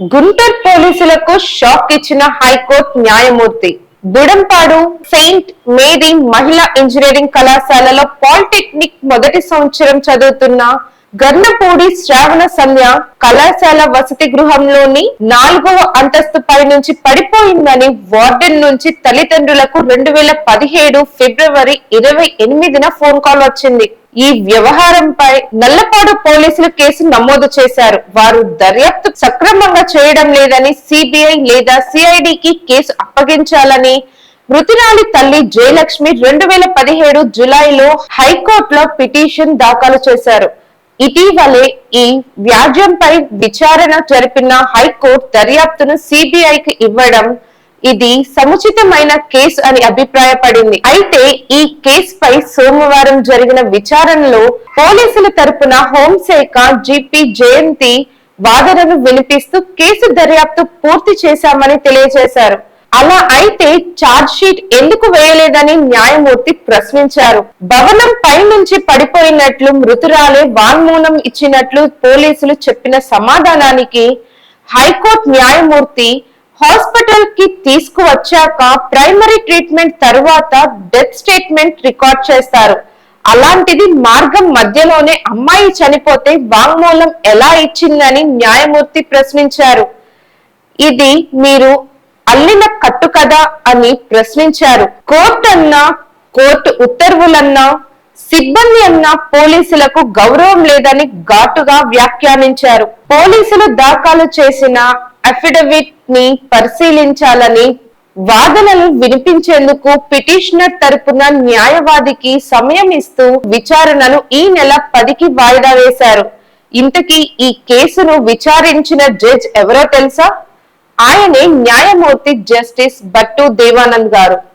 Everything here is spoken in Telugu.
గుంటూరు పోలీసులకు షాక్ ఇచ్చిన హైకోర్టు న్యాయమూర్తి బుడంపాడు సెయింట్ మేరీ మహిళా ఇంజనీరింగ్ కళాశాలలో పాలిటెక్నిక్ మొదటి సంవత్సరం చదువుతున్న గన్నపూడి శ్రావణ సంధ్య కళాశాల వసతి గృహంలోని నాలుగవ అంతస్తు పై నుంచి పడిపోయిందని వార్డెన్ నుంచి తల్లిదండ్రులకు రెండు వేల పదిహేడు ఫిబ్రవరి ఇరవై ఎనిమిదిన ఫోన్ కాల్ వచ్చింది. ఈ వ్యవహారంపై నల్లపాడు పోలీసులు కేసు నమోదు చేశారు. వారు దర్యాప్తు సక్రమంగా చేయడం లేదని సిబిఐ లేదా సిఐడికి కేసు అప్పగించాలని మృతురాలి తల్లి జయలక్ష్మి రెండు వేల పదిహేడు జులైలో హైకోర్టులో పిటిషన్ దాఖలు చేశారు. ఇటీవలే ఈ వ్యాజ్యంపై విచారణ జరిపిన హైకోర్టు దర్యాప్తును సిబిఐకి ఇవ్వడం ఇది సముచితమైన కేసు అని అభిప్రాయపడింది. అయితే ఈ కేసుపై సోమవారం జరిగిన విచారణలో పోలీసుల తరపున హోంశాఖ జిపి జయంతి వాదనను వినిపిస్తూ కేసు దర్యాప్తు పూర్తి చేశామని తెలియజేశారు. అలా అయితే ఛార్జ్ షీట్ ఎందుకు వేయలేదని న్యాయమూర్తి ప్రశ్నించారు. భవనం పై నుంచి పడిపోయినట్లు మృతురాలే వాంగ్మూలం ఇచ్చినట్లు పోలీసులు చెప్పిన సమాధానానికి హైకోర్టు న్యాయమూర్తి హాస్పిటల్కి తీసుకువచ్చాక ప్రైమరీ ట్రీట్మెంట్ తరువాత డెత్ స్టేట్మెంట్ రికార్డ్ చేస్తారు. అలాంటిది మార్గం మధ్యలోనే అమ్మాయి చనిపోతే వాంగ్మూలం ఎలా ఇచ్చిందని న్యాయమూర్తి ప్రశ్నించారు. ఇది మీరు అల్లిన కట్టు కదా అని ప్రశ్నించారు. కోర్టు అన్నా కోర్టు ఉత్తర్వులన్నా సిబ్బంది అన్న పోలీసులకు గౌరవం లేదని ఘాటుగా వ్యాఖ్యానించారు. పోలీసులు దాఖలు చేసిన అఫిడవిట్ని పరిశీలించాలని వాదనలు వినిపించేందుకు పిటిషనర్ తరపున న్యాయవాదికి సమయం ఇస్తూ విచారణను ఈ నెల పదికి వాయిదా వేశారు. ఇంతకీ ఈ కేసును విచారించిన జడ్జ్ ఎవరో తెలుసా? ఆయనే న్యాయమూర్తి జస్టిస్ భట్టు దేవానంద్ గారు.